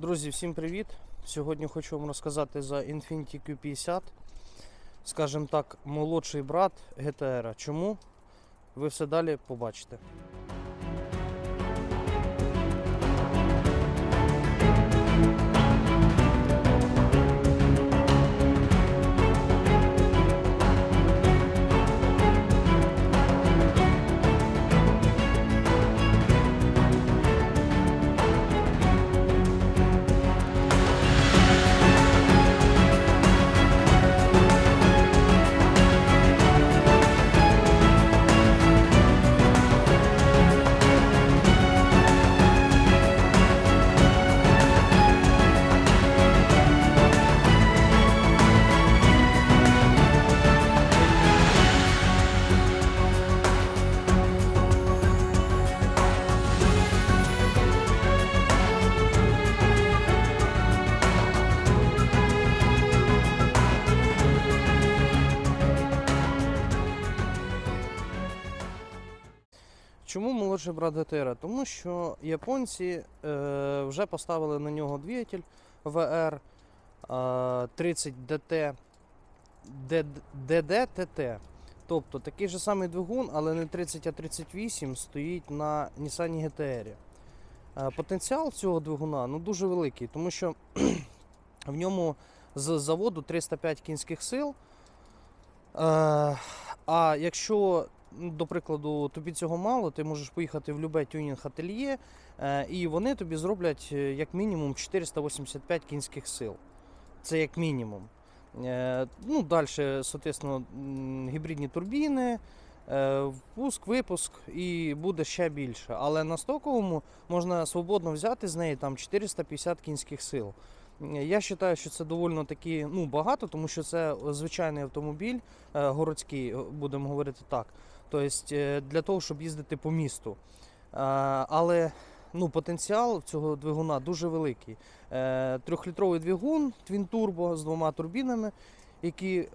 Друзі, всім привіт! Сьогодні хочу вам розказати за Infiniti Q50. Скажімо так, молодший брат GTR. Чому? Ви все далі побачите. Чому молодший брат GTR? Тому що японці е, вже поставили на нього двигатель VR е, 30 DT DDTT. Тобто такий же самий двигун, але не 30, а 38 стоїть на Nissan GTR. Е, потенціал цього двигуна ну, дуже великий, тому що в ньому з заводу 305 кінських сил. Е, а якщо до прикладу, тобі цього мало, ти можеш поїхати в любе тюнінг ательє, е, і вони тобі зроблять е, як мінімум 485 кінських сил. Це як мінімум. Е, Ну, далі, соответственно, гібридні турбіни, впуск, випуск і буде ще більше. Але на стоковому можна свободно взяти з неї там 450 кінських сил. Я вважаю, що це доволі таки ну, багато, тому що це звичайний автомобіль городський, будемо говорити так. Тобто е, для того, щоб їздити по місту. Е, Але ну, потенціал цього двигуна дуже великий. Е, Трьохлітровий двигун Twin Turbo з двома турбінами, які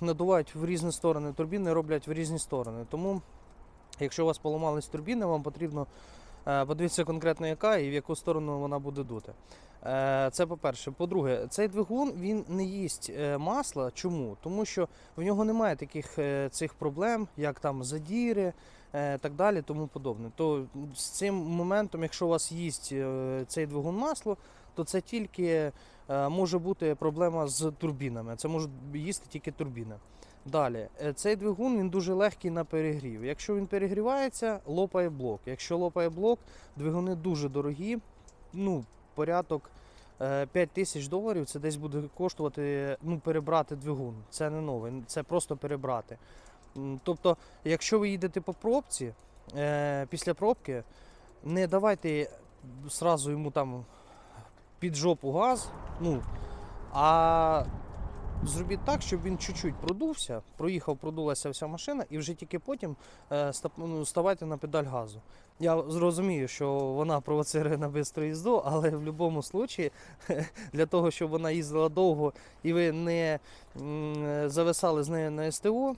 надувають в різні сторони. Турбіни роблять в різні сторони. Тому, якщо у вас поламались турбіни, вам потрібно подивитися конкретно яка і в яку сторону вона буде дути. Е, Це по-перше. По-друге, цей двигун він не їсть е, масла. Чому? Тому що в нього немає таких е, цих проблем, як там задіри, так далі, тому подобне. То з цим моментом, якщо у вас їсть цей двигун масло, то це тільки може бути проблема з турбінами. Це можуть їсти тільки турбіни. Далі, цей двигун він дуже легкий на перегрів. Якщо він перегрівається, лопає блок. Якщо лопає блок, двигуни дуже дорогі. Ну, порядок е, 5 тисяч доларів це десь буде коштувати ну, перебрати двигун. Це не новий, це просто перебрати. Тобто, якщо ви їдете по пробці, е, після пробки, не давайте сразу йому там під жопу газ, ну, а зробіть так, щоб він чуть-чуть продувся, проїхав, продулася вся машина, і вже тільки потім е, ну, ставайте на педаль газу. Я зрозумію, що вона провоцирує на бистру їзду, але в будь-якому випадку, для того, щоб вона їздила довго і ви не зависали з нею на СТО,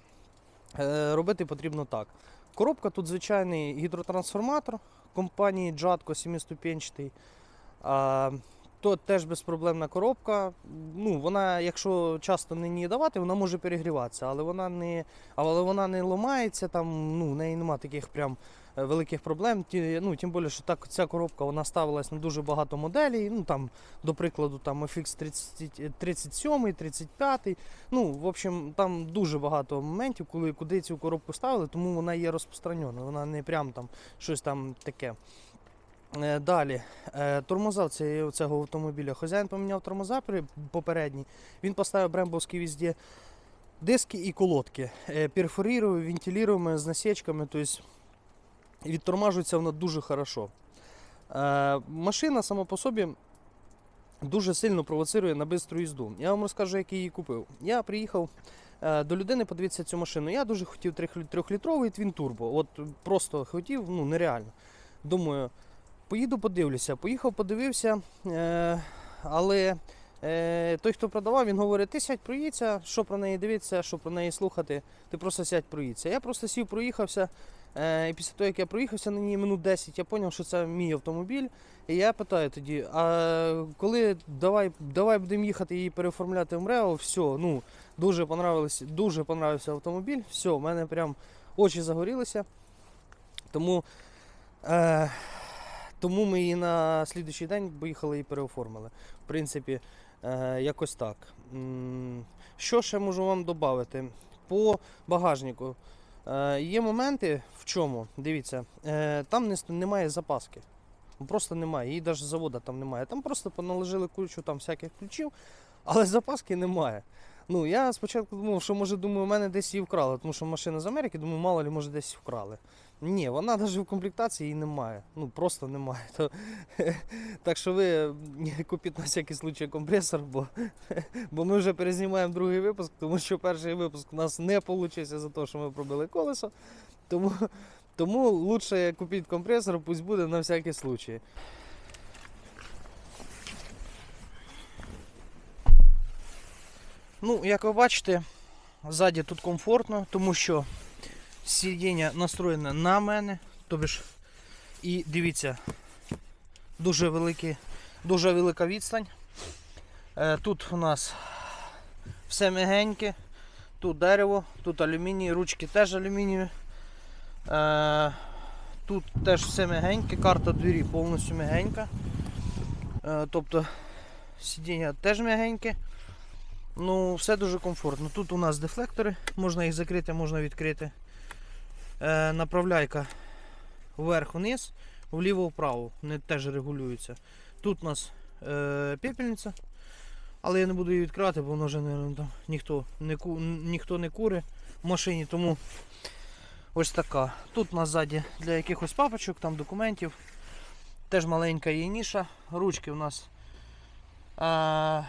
е, робити потрібно так. Коробка тут звичайний гідротрансформатор компанії Jatco 7-ступенчатий. То теж безпроблемна коробка. Ну, вона, якщо часто не її давати, вона може перегріватися, але вона не, але вона не ламається, там, ну, в неї немає таких прям е, великих проблем. Ті, ну, тим більше, що так, ця коробка вона ставилась на дуже багато моделей. Ну, там, до прикладу, там FX 30, 37, 35. Ну, в общем, там дуже багато моментів, коли куди цю коробку ставили, тому вона є розпространена. Вона не прям там щось там таке. Е, Далі, Е, тормоза цього автомобіля. Хазяїн поміняв тормоза при- попередні. Він поставив брембовські везде диски і колодки. Е, Перфорірує, вентилюємо з насічками, тобто відтормажується вона дуже хорошо. Машина сама по собі дуже сильно провоцирує на бистру їзду. Я вам розкажу, як я її купив. Я приїхав до людини подивитися цю машину. Я дуже хотів трьох- трьохлітровий Twin Turbo. От просто хотів, ну нереально. Думаю, поїду подивлюся. Поїхав, подивився, е, але е, той, хто продавав, він говорить, ти сядь, проїдься, що про неї дивитися, що про неї слухати, ти просто сядь, проїдься. Я просто сів, проїхався, Е, і після того, як я проїхався на ній минут 10, я зрозумів, що це мій автомобіль. І я питаю тоді, а коли давай, давай будемо їхати і переоформляти в МРЕО, все, ну, дуже понравилось, дуже понравився автомобіль, все, в мене прям очі загорілися. Тому, тому ми її на слідуючий день поїхали і переоформили. В принципі, е, якось так. Що ще можу вам додати? По багажнику. Е, є моменти, в чому, дивіться, е, там не, немає запаски. Просто немає. Її навіть завода там немає. Там просто поналожили кучу там всяких ключів, але запаски немає. Ну, я спочатку думав, що може думаю, у мене десь її вкрали, тому що машина з Америки, думаю, мало ли може десь вкрали. Ні, вона навіть в комплектації її немає. Ну просто немає. То, так що ви купіть на всякий случай компресор, бо, бо ми вже перезнімаємо другий випуск, тому що перший випуск у нас не вийшов за те, що ми пробили колесо. Тому, тому лучше купіть компресор, пусть буде на всякий случай. Ну, як ви бачите, ззаді тут комфортно, тому що сидіння настроєне на мене. Тобі ж, і дивіться, дуже, великі, дуже велика відстань. Е, Тут у нас все мягеньке, тут дерево, тут алюміній, ручки теж алюмінієві. Е, Тут теж все мягеньке, карта двері повністю мягенька. Е, Тобто сидіння теж мягеньке. Ну, все дуже комфортно. Тут у нас дефлектори, можна їх закрити, можна відкрити. Е, направляйка вверх-вниз, вліво-вправо. Вони теж регулюються. Тут у нас е, пепельниця, але я не буду її відкривати, бо воно вже наверно, там ніхто не, ку, ніхто не кури в машині, тому ось така. Тут у нас ззаді для якихось папочок, там документів. Теж маленька є ніша. Ручки у нас. Е,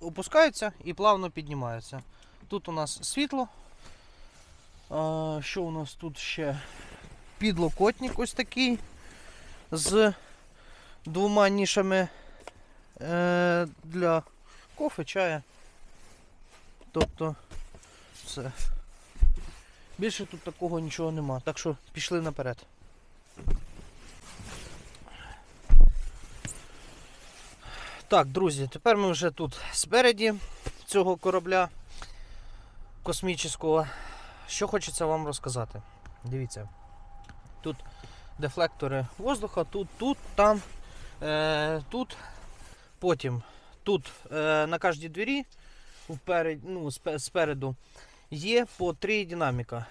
опускаються і плавно піднімаються. Тут у нас світло. А, що у нас тут ще? Підлокотник ось такий з двома нішами е, для кофе, чая. Тобто все. Більше тут такого нічого нема. Так що пішли наперед. Так, друзі, тепер ми вже тут спереді цього корабля космічного. Що хочеться вам розказати? Дивіться. Тут дефлектори воздуха, тут, тут, там, е, тут, потім тут е, на кожній двері вперед, ну, спереду є по три динаміка.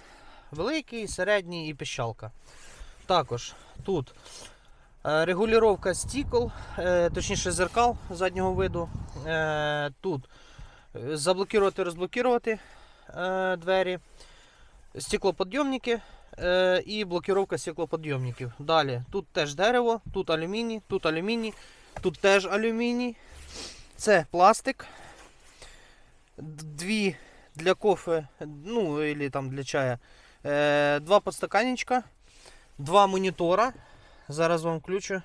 Великий, середній і піщалка. Також тут е, регулювання стікол, е, точніше зеркал заднього виду. Е, тут заблокувати, розблокувати двері, стеклоподйомники е, і блокировка стеклоподйомників. Далі тут теж дерево, тут алюміній, тут алюміній, тут теж алюміній. Це пластик. Дві для кофе, ну или там для чая. Е, два подстаканничка, два монітора. Зараз вам включу.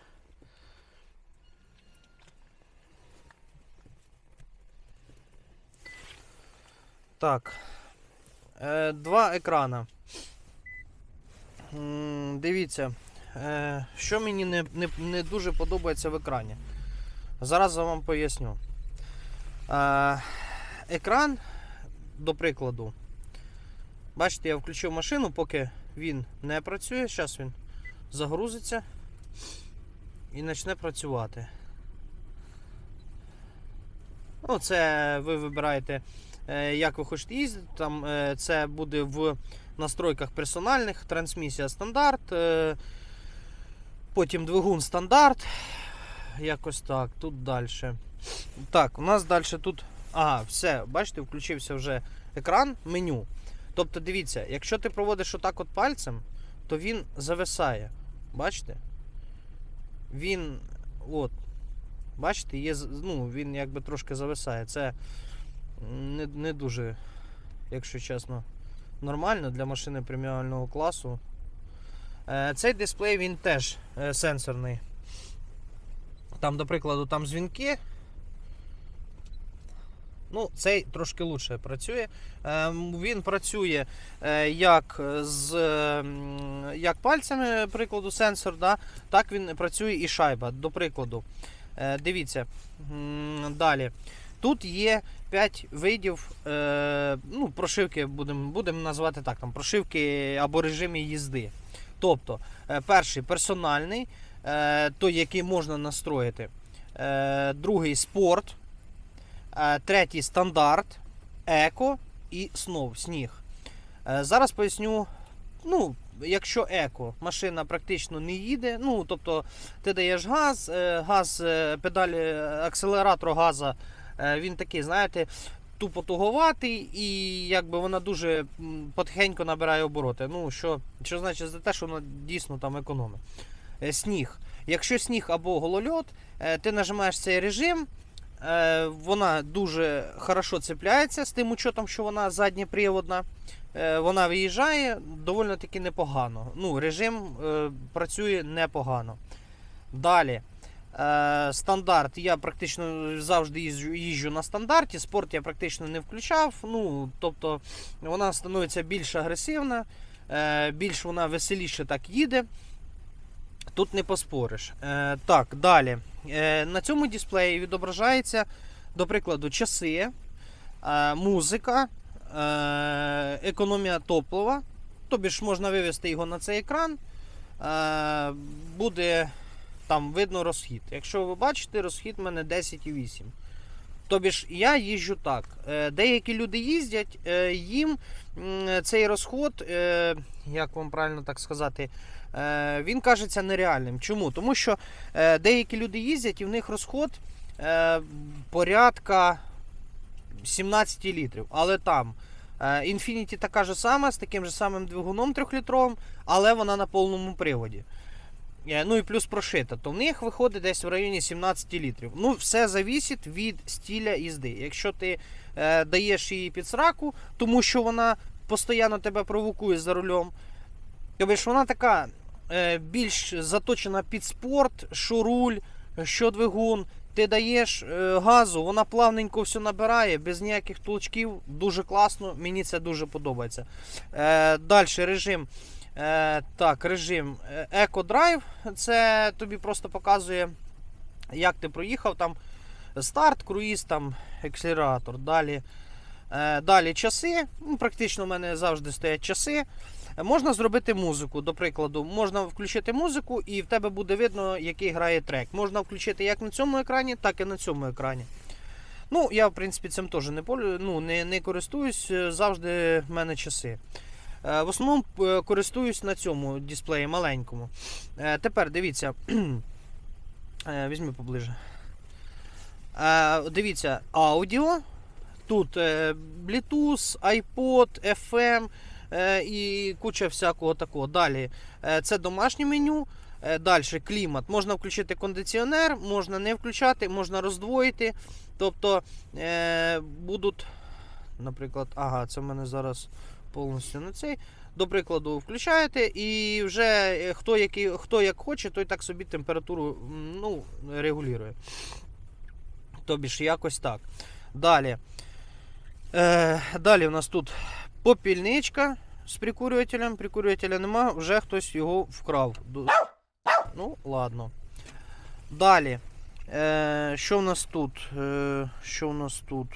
Так. Е, два екрана. Дивіться, е, що мені не, не, не дуже подобається в екрані. Зараз я вам поясню. Е, екран, до прикладу, бачите, я включив машину, поки він не працює. Зараз він загрузиться і почне працювати. Ну, це ви вибираєте, як ви хочете їздити. Там е, це буде в настройках персональних, трансмісія стандарт, е, потім двигун стандарт. Якось так, тут далі. Так, у нас далі тут. Ага, все, бачите, включився вже екран меню. Тобто, дивіться, якщо ти проводиш отак от пальцем, то він зависає. Бачите? Він. От. Бачите, є, ну, він якби трошки зависає. Це не, не дуже, якщо чесно, нормально для машини преміального класу. Е, цей дисплей він теж е, сенсорний. Там, до прикладу, там дзвінки. Ну, цей трошки лучше працює. Е, Він працює як з як пальцями, прикладу, сенсор, да? так він працює і шайба. До прикладу. Дивіться. Далі. Тут є 5 видів е, ну, прошивки, будемо будем називати так, там, прошивки або режимі їзди. Тобто, е, перший персональний, е, той, який можна настроїти. Е, другий спорт. Е, Третій стандарт, еко і снов, сніг. Е, Зараз поясню. Ну, якщо еко, машина практично не їде. Ну, тобто ти даєш газ, е, газ, е, педаль акселератор газа, він такий, знаєте, тупо туговатий, і якби вона дуже потихеньку набирає обороти. Ну, що, що значить за те, що вона дійсно там економить. Е, Сніг. Якщо сніг або голольот, е, ти нажимаєш цей режим. Е, Вона дуже хорошо цепляється з тим учетом, що вона заднєприводна. Е, Вона виїжджає доволі таки непогано. Ну, режим е, працює непогано. Далі. Е, стандарт. Я практично завжди їжджу, на стандарті. Спорт я практично не включав. Ну, тобто вона становиться більш агресивна, е, більш вона веселіше так їде. Тут не поспориш. Е, так, далі. На цьому дисплеї відображається, до прикладу, часи, музика, економія топлива. Тобі ж можна вивести його на цей екран. Буде там видно розхід. Якщо ви бачите, розхід в мене 10,8. Тобі ж я їжджу так. Е, Деякі люди їздять, е, їм цей розход, е, як вам правильно так сказати, він кажеться нереальним. Чому? Тому що деякі люди їздять і в них розход порядка 17 літрів. Але там Infiniti така ж сама, з таким же самим двигуном 3-літровим, але вона на повному приводі. Е, Ну і плюс прошита, то в них виходить десь в районі 17 літрів. Ну, все завісить від стиля їзди. Якщо ти е, даєш її під сраку, тому що вона постійно тебе провокує за рулем, тобто вона така е, більш заточена під спорт, що руль, що двигун. Ти даєш е, газу, вона плавненько все набирає, без ніяких толчків. Дуже класно, мені це дуже подобається. Е, Далі режим. Е, так, режим е, Drive. Це тобі просто показує, як ти проїхав там старт, круїз, там, акселератор. Далі, е, далі часи. Ну, практично в мене завжди стоять часи. Можна зробити музику, до прикладу, можна включити музику і в тебе буде видно, який грає трек. Можна включити як на цьому екрані, так і на цьому екрані. Ну, я, в принципі, цим теж не, ну, не, не користуюсь, завжди в мене часи. Е, В основному е, користуюсь на цьому дисплеї маленькому. Е, Тепер дивіться. Візьми поближе. Дивіться, аудіо. Тут Bluetooth, iPod, FM і куча всякого такого. Далі це домашнє меню. Далі клімат. Можна включити кондиціонер, можна не включати, можна роздвоїти. Тобто будуть, наприклад, ага, це в мене зараз повністю на цей. До прикладу, включаєте, і вже е, хто, який, хто як хоче, той так собі температуру ну, регулює. Тобі ж якось так. Далі. Е, далі у нас тут попільничка з прикурювателем. Прикурювателя нема, вже хтось його вкрав. Ну, ладно. Далі. Е, що в нас тут? Е, що в нас тут?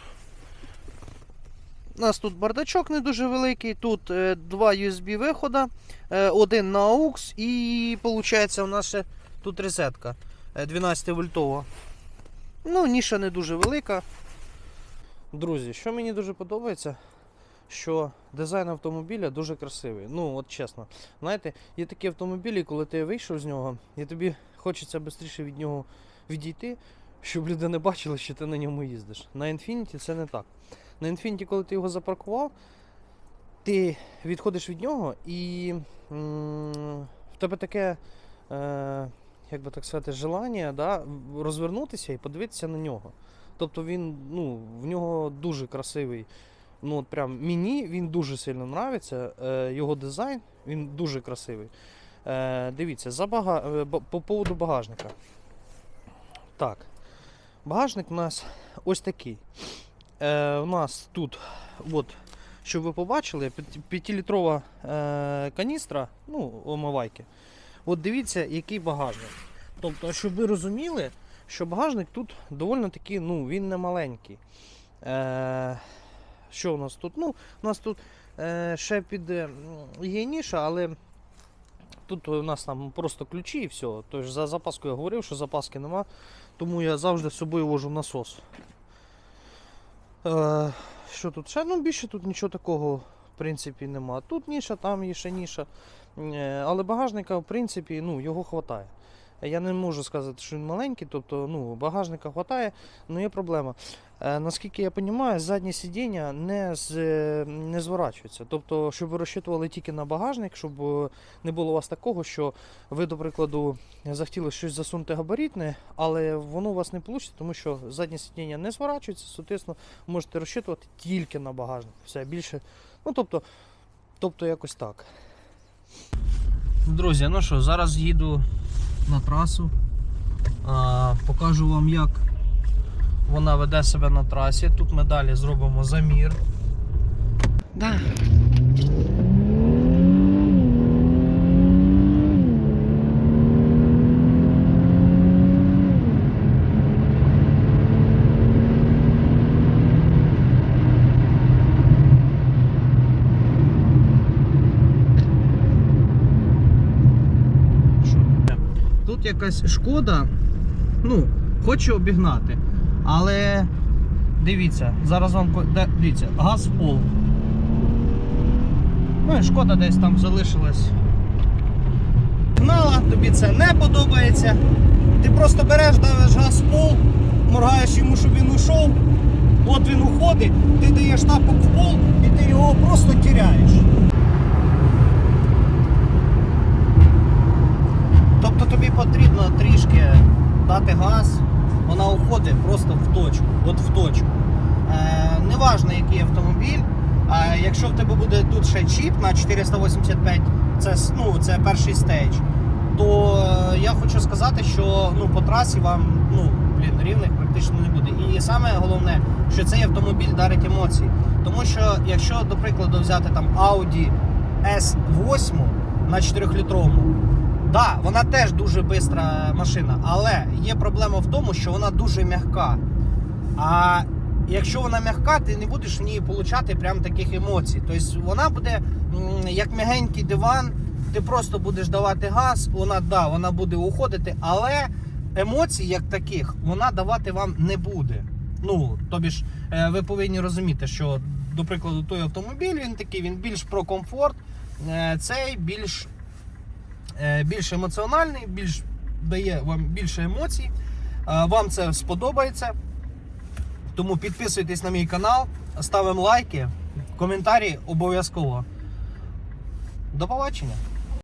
У нас тут бардачок не дуже великий. Тут е, два USB вихода, е, один на AUX і виходить у нас ще тут розетка е, 12 вольтова. Ну, ніша не дуже велика. Друзі, що мені дуже подобається, що дизайн автомобіля дуже красивий. Ну, от чесно. Знаєте, є такі автомобілі, коли ти вийшов з нього, і тобі хочеться швидше від нього відійти, щоб люди не бачили, що ти на ньому їздиш. На Infiniti це не так. На Infiniti, коли ти його запаркував, ти відходиш від нього і в тебе таке, е, як би так сказати, желання да, розвернутися і подивитися на нього. Тобто він, ну, в нього дуже красивий. Ну, от прям мені він дуже сильно нравиться. Е, його дизайн, він дуже красивий. Е, дивіться, за бага... по поводу багажника. Так. Багажник у нас ось такий. Е, у нас тут, от, щоб ви побачили, 5-літрова е, каністра, ну, омивайки. От дивіться, який багажник. Тобто, щоб ви розуміли, що багажник тут доволі таки, ну, він не маленький. Е, що у нас тут? Ну, у нас тут е, ще під є але тут у нас там просто ключі і все. Тож за запаску я говорив, що запаски нема, тому я завжди з собою вожу насос. Е, що тут ще? Ну, більше тут нічого такого в принципі нема. Тут ніша, там є ще ніша. Е, але багажника, в принципі, ну, його вистачає. Я не можу сказати, що він маленький, тобто ну, багажника вистачає, але є проблема. Е, наскільки я розумію, заднє сидіння не, з, не зворачується. Тобто, щоб ви розчитували тільки на багажник, щоб е, не було у вас такого, що ви, до прикладу, захотіли щось засунути габаритне, але воно у вас не вийде, тому що заднє сидіння не зворачується, соответственно, можете розчитувати тільки на багажник. Все більше. Ну, тобто, тобто якось так. Друзі, ну що, зараз їду на трасу. А, покажу вам, як вона веде себе на трасі. Тут ми далі зробимо замір. Да. Тут якась шкода, ну, хоче обігнати. Але дивіться, зараз вам дивіться, газ в пол. Ну і шкода десь там залишилась. Гнала, тобі це не подобається. Ти просто береш, давиш газ в пол, моргаєш йому, щоб він ушов. От він уходить, ти даєш тапок в пол і ти його просто тіряєш. Тобто тобі потрібно трішки дати газ, вона уходить просто в точку. От в точку. Е, неважно, який автомобіль. А якщо в тебе буде тут ще чіп на 485, це, ну, це перший стейдж, то е, я хочу сказати, що ну, по трасі вам ну, блін, рівних практично не буде. І саме головне, що цей автомобіль дарить емоції. Тому що, якщо, до прикладу, взяти там Audi S8 на 4-літровому, Да, вона теж дуже швидка машина, але є проблема в тому, що вона дуже м'яка. А якщо вона м'яка, ти не будеш в ній отримати прям таких емоцій. Тобто вона буде як м'ягенький диван, ти просто будеш давати газ, вона да, вона буде уходити, але емоцій, як таких, вона давати вам не буде. Ну, тобі ж е, ви повинні розуміти, що, до прикладу, той автомобіль він такий, він більш про комфорт, е, цей більш більш емоціональний, більш дає вам більше емоцій. Е, Вам це сподобається. Тому підписуйтесь на мій канал, ставимо лайки, коментарі обов'язково. До побачення!